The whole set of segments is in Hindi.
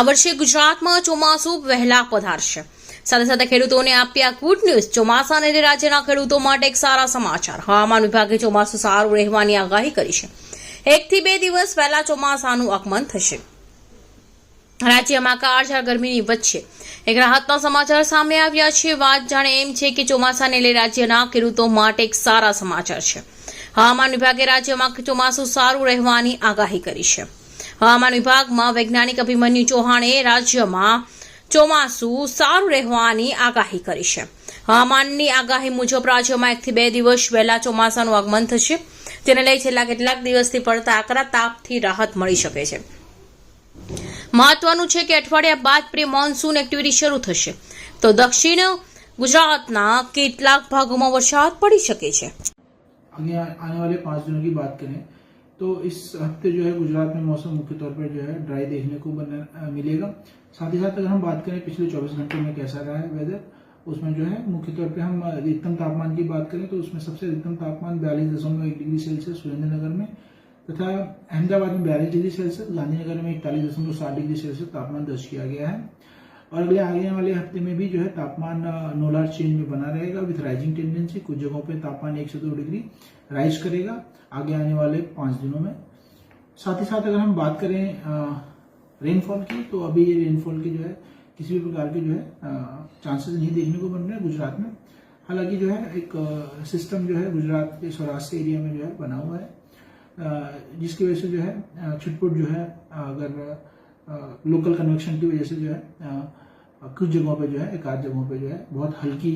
આ વર્ષે ગુજરાતમાં ચોમાસું વહેલા પધારશે. સાથે સાથે ખેડૂતોને આપ્યા ગુડ ન્યૂઝ. ચોમાસાને લીધે રાજ્યના ખેડૂતો માટે એક સારા સમાચાર. હવામાન વિભાગે ચોમાસું સારું રહેવાની આગાહી કરી છે. એકથી બે દિવસ પહેલા ચોમાસાનું આગમન થશે. રાજ્યમાં કાળઝાળ ગરમીની વચ્ચે એક રાહતના સમાચાર સામે આવ્યા છે. વાત જાણે એમ છે કે ચોમાસાને લઈ રાજ્યના ખેડૂતો માટે એક સારા સમાચાર છે. હવામાન વિભાગે રાજ્યમાં ચોમાસું સારું રહેવાની આગાહી કરી છે. હવામાન વિભાગમાં વૈજ્ઞાનિક અભિમન્યુ ચૌહાણે રાજ્યમાં ચોમાસું સારું રહેવાની આગાહી કરી છે. હવામાનની આગાહી મુજબ રાજ્યમાં એકથી બે દિવસ વહેલા ચોમાસાનું આગમન થશે. જેને લઈ છેલ્લા કેટલાક દિવસથી પડતા આકરા તાપથી રાહત મળી શકે છે. મહત્વનું છે કે અઠવાડિયા બાદ પ્રિય મોન્સૂન એક્ટિવિટી શરૂ થશે. તો દક્ષિણ ગુજરાતના કેટલાક ભાગોમાં વરસાદ પડી શકે છે. આને વાલે પાંચ જૂન કી બાત કરેં तो इस हफ़्ते जो है गुजरात में मौसम मुख्य तौर पर जो है ड्राई देखने को बन, मिलेगा। साथ ही साथ अगर हम बात करें पिछले 24 घंटों में कैसा रहा है वेदर उसमें जो है मुख्य तौर पे हम अधिकतम तापमान की बात करें तो उसमें सबसे अधिकतम तापमान बयालीस दशमलव एक डिग्री सेल्सियस सुरेंद्रनगर में तथा अहमदाबाद में बयालीस डिग्री सेल्सियस गांधीनगर में इकतालीस दशमलव सात डिग्री सेल्सियस तापमान दर्ज किया गया है। और अगले आगे वाले हफ़्ते में भी जो है तापमान नोलार चेंज में बना रहेगा विथ राइजिंग टेंडेंसी कुछ जगहों पे तापमान एक से दो डिग्री राइज करेगा आगे आने वाले पाँच दिनों में। साथ ही साथ अगर हम बात करें रेनफॉल की तो अभी ये रेनफॉल की जो है किसी भी प्रकार के जो है चांसेस नहीं देखने को बन रहे गुजरात में। हालाँकि जो है एक सिस्टम जो है गुजरात के सौराष्ट्र एरिया में जो है बना हुआ है। जिसकी वजह से जो है छुटपुट जो है, अगर लोकल कन्वेक्शन की वजह से जो है कुछ जगहों पे जो है, एक आध जगहों पे जो है, बहुत हल्की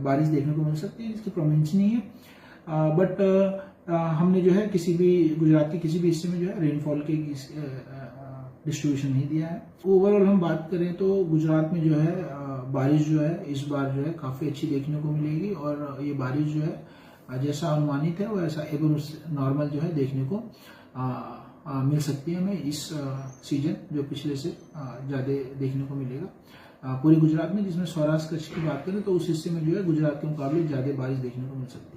बारिश देखने को मिल सकती है, इसकी प्रोमिनेंस नहीं है। बट हमने जो है किसी भी, गुजरात के किसी भी हिस्से में जो है रेनफॉल के डिस्ट्रीब्यूशन नहीं दिया है। ओवरऑल हम बात करें तो गुजरात में जो है बारिश जो है, इस बार जो है काफ़ी अच्छी देखने को मिलेगी और ये बारिश जो है जैसा अनुमानित है वैसा एवं नॉर्मल जो है देखने को आ, आ, मिल सकती है हमें इस सीज़न जो पिछले से ज़्यादा देखने को मिलेगा। पूरे गुजरात में जिसमें सौराष्ट्र कच्छ की बात करें तो उस हिस्से में जो है गुजरात के मुकाबले ज़्यादा बारिश देखने को मिल सकती है।